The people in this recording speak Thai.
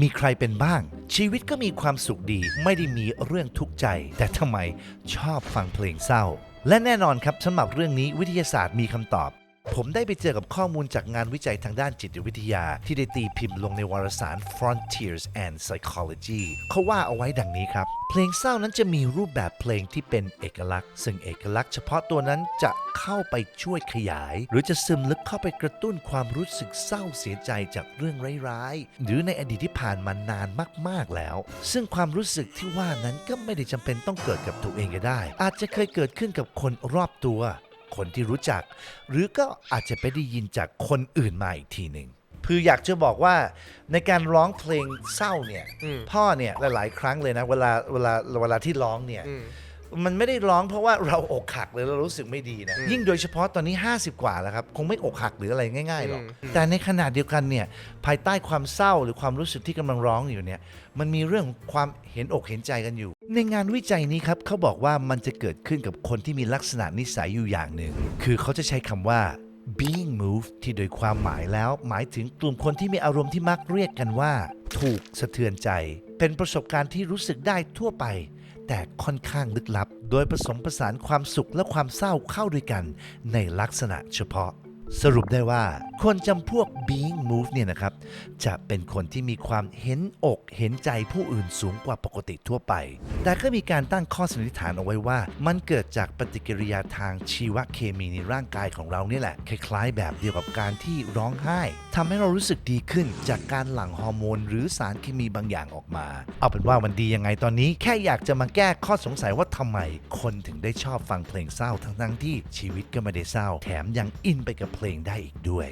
มีใครเป็นบ้าง ชีวิตก็มีความสุขดี ไม่ได้มีเรื่องทุกข์ใจ แต่ทำไมชอบฟังเพลงเศร้า และแน่นอนครับสำหรับเรื่องนี้วิทยาศาสตร์มีคำตอบ ผมได้ไปเจอกับข้อมูลจากงานวิจัยทางด้านจิตวิทยา ที่ได้ตีพิมพ์ลงในวารสาร Frontiers and Psychology เขาว่าเอาไว้ดังนี้ครับ เพลงเศร้านั้นจะมีรูปแบบเพลงที่เป็นเอกลักษณ์ ซึ่งเอกลักษณ์เฉพาะตัวนั้นจะเข้าไปช่วยขยาย หรือจะซึมลึกเข้าไปกระตุ้นความรู้สึกเศร้าเสียใจจากเรื่องร้ายๆ หรือในอดีตที่ผ่านมานานมากๆแล้ว ซึ่งความรู้สึกที่ว่านั้นก็ไม่ได้จำเป็นต้องเกิดกับตัวเองก็ได้ อาจจะเคยเกิดขึ้นกับคนรอบตัว คนที่รู้จัก หรือก็อาจจะไปได้ยินจากคนอื่นมาอีกทีหนึ่งคืออยากจะบอกว่าในการร้องเพลงเศร้าเนี่ยอืมพ่อเนี่ยหลายๆ ครั้งเลยนะเวลาเวลาเวลาที่ร้องเนี่ยอืมมันไม่ได้ร้องเพราะว่าเราอกหักหรือเรารู้สึกไม่ดีนะอืมยิ่งโดยเฉพาะตอนนี้ 50 กว่าแล้วครับ คงไม่อกหักหรืออะไรง่ายๆหรอกอืมแต่ในขณะเดียวกันเนี่ยภายใต้ความเศร้าหรือความรู้สึกที่กำลังร้องอยู่เนี่ยมันมีเรื่องความเห็นอกเห็นใจกันอยู่ ในงานวิจัยนี้ครับเขาบอกว่ามันจะเกิดขึ้นกับคนที่มีลักษณะนิสัยอยู่อย่างหนึ่ง คือเขาจะใช้คำว่า being moved ที่โดยความหมายแล้ว หมายถึงกลุ่มคนที่มีอารมณ์ที่มักเรียกกันว่า ถูกสะเทือนใจ เป็นประสบการณ์ที่รู้สึกได้ทั่วไป แต่ค่อนข้างลึกลับ โดยผสมผสานความสุขและความเศร้าเข้าด้วยกันในลักษณะเฉพาะ สรุปได้ว่าคนจำพวก being move เนี่ยนะครับ จะเป็นคนที่มีความเห็นอกเห็นใจผู้อื่นสูงกว่าปกติทั่วไป แต่ก็มีการตั้งข้อสันนิษฐานเอาไว้ว่า มันเกิดจากปฏิกิริยาทางชีวเคมีในร่างกายของเรานี่แหละ คล้ายๆ แบบเดียวกับการที่ร้องไห้ทำให้เรารู้สึกดีขึ้นจากการหลั่งฮอร์โมน หรือสารเคมีบางอย่างออกมา เอาเป็นว่ามันดียังไงตอนนี้ แค่อยากจะมาแก้ข้อสงสัยว่าทำไม คนถึงได้ชอบฟังเพลงเศร้าทั้งๆที่ชีวิตก็ไม่ได้เศร้า แถมยังอินไปกับเพลงได้อีกด้วย